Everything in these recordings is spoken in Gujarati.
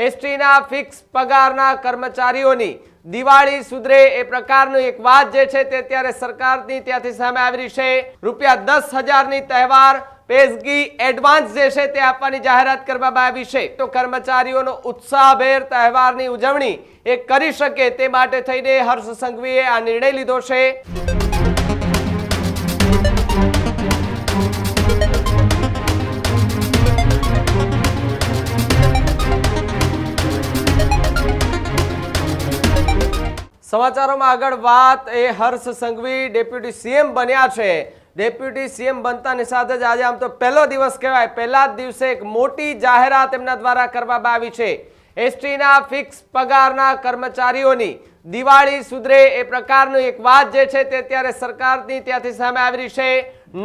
એસટીના ફિક્સ પગારના કર્મચારીઓની દિવાળી સુધરે એ પ્રકારનું એક વાત જે છે તે અત્યારે સરકારની ત્યાંથી સામે આવી રહી છે. રૂપિયા દસ હજારની તહેવાર, પેશગી, એડવાન્સ જે છે તે આપવાની જાહેરાત કરવામાં આવી છે. તો કર્મચારીઓનો ઉત્સાહભેર તહેવારની ઉજવણી એ કરી શકે તે માટે થઈને હર્ષ સંઘવીએ આ નિર્ણય લીધો છે. સમાચારોમાં આગળ વાત, એ હર્ષ સંઘવી ડેપ્યુટી સીએમ બન્યા છે. ડેપ્યુટી સીએમ બનતાની સાથે જ આજે આમ તો પહેલો દિવસ કહેવાય. પહેલા જ દિવસે એક મોટી જાહેરાત એમના દ્વારા કરવામાં આવી છે. એસટીના ફિક્સ પગારના કર્મચારીઓની દિવાળી સુધરે એ પ્રકારનું એક વાત જે છે તે અત્યારે સરકારની ત્યાંથી સામે આવી રહી છે.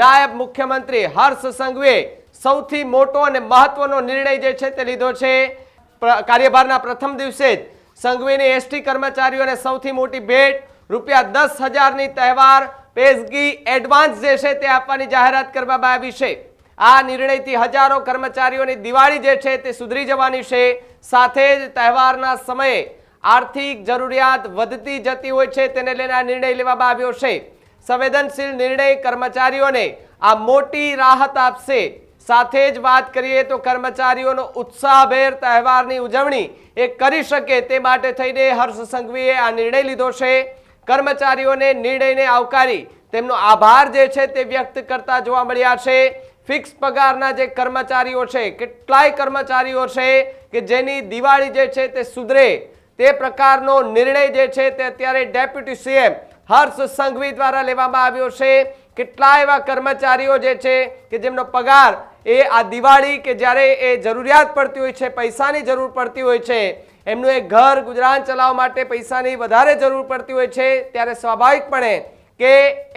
નાયબ મુખ્યમંત્રી હર્ષ સંઘવીએ સૌથી મોટો અને મહત્વનો નિર્ણય જે છે તે લીધો છે. કાર્યભારના પ્રથમ દિવસે જ સંઘવીની એસટી કર્મચારીઓને સૌથી મોટી ભેટ. રૂપિયા દસ હજારની તહેવાર પેશગી એડવાન્સ જે છે તે આપવાની જાહેરાત કરવામાં આવી છે. આ નિર્ણયથી હજારો કર્મચારીઓની દિવાળી જે છે તે સુધરી જવાની છે. સાથે જ તહેવારના સમયે આર્થિક જરૂરિયાત વધતી જતી હોય છે તેને લઈને આ નિર્ણય લેવામાં આવ્યો છે. સંવેદનશીલ નિર્ણય કર્મચારીઓને આ મોટી રાહત આપશે. સાથે જ વાત કરીએ તો કર્મચારીઓનો ઉત્સાહભેર તહેવારની ઉજવણી એ કરી શકે તે માટે થઈને હર્ષ સંઘવીએ આ નિર્ણય લીધો છે. કર્મચારીઓને નિર્ણયને આવકારી તેમનો આભાર જે છે તે વ્યક્ત કરતા જોવા મળ્યા છે. ફિક્સ પગારના જે કર્મચારીઓ છે, કેટલાય કર્મચારીઓ છે કે જેની દિવાળી જે છે તે સુધરે તે પ્રકારનો નિર્ણય જે છે તે અત્યારે ડેપ્યુટી સીએમ હર્ષ સંઘવી દ્વારા લેવામાં આવ્યો છે. કેટલા એવા કર્મચારીઓ જે છે કે જેમનો પગાર એ આ દિવાળી કે જ્યારે એ જરૂરિયાત પડતી હોય છે, પૈસાની જરૂર પડતી હોય છે, એમનું એ ઘર ગુજરાન ચલાવવા માટે પૈસાની વધારે જરૂર પડતી હોય છે, ત્યારે સ્વાભાવિકપણે કે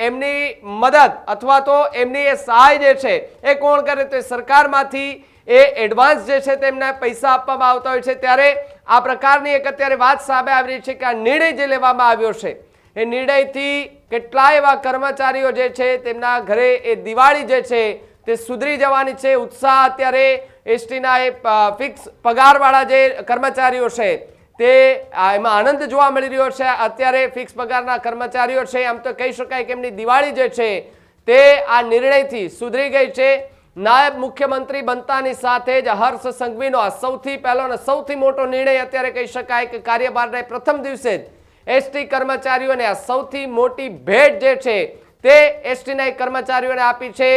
એમની મદદ અથવા તો એમની એ સહાય જે છે, એ કોણ કરે તો એ સરકારમાંથી એ એડવાન્સ જે છે તેમને પૈસા આપવામાં આવતા હોય છે. ત્યારે આ પ્રકારની એક અત્યારે વાત સામે આવી રહી છે કે આ નિર્ણય જે લેવામાં આવ્યો છે એ નિર્ણયથી કેટલાય એવા કર્મચારીઓ જે છે તેમના ઘરે એ દિવાળી જે છે તે સુધરી જવાની છે. ઉત્સાહ અત્યારે એસટીના એ ફિક્સ પગારવાળા જે કર્મચારીઓ છે તે એમાં આનંદ જોવા મળી રહ્યો છે. અત્યારે ફિક્સ પગારના કર્મચારીઓ છે, આમ તો કહી શકાય કે એમની દિવાળી જે છે તે આ નિર્ણયથી સુધરી ગઈ છે. નાયબ મુખ્યમંત્રી બનતાની સાથે જ હર્ષ સંઘવીનો આ સૌથી પહેલો અને સૌથી મોટો નિર્ણય અત્યારે કહી શકાય કે કાર્યભારના પ્રથમ દિવસે જ એસટી કર્મચારીઓને આ સૌથી મોટી ભેટ જે છે તે એસટીના કર્મચારીઓને આપી છે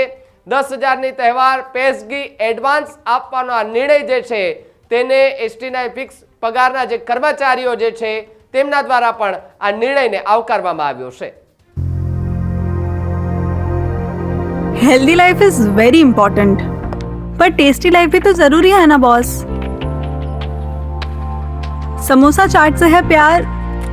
દસ હજારની તહેવાર પેશગી એડવાન્સ આપવાનો આ નિર્ણય જે છે તેને એસટીના ફિક્સ પગારના જે કર્મચારીઓ જે છે તેમના દ્વારા પણ આ નિર્ણયને આવકારવામાં આવ્યો છે healthy life is very important पर टेस्टी लाइफ भी तो जरूरी है ना बॉस समोसा चाट से है प्यार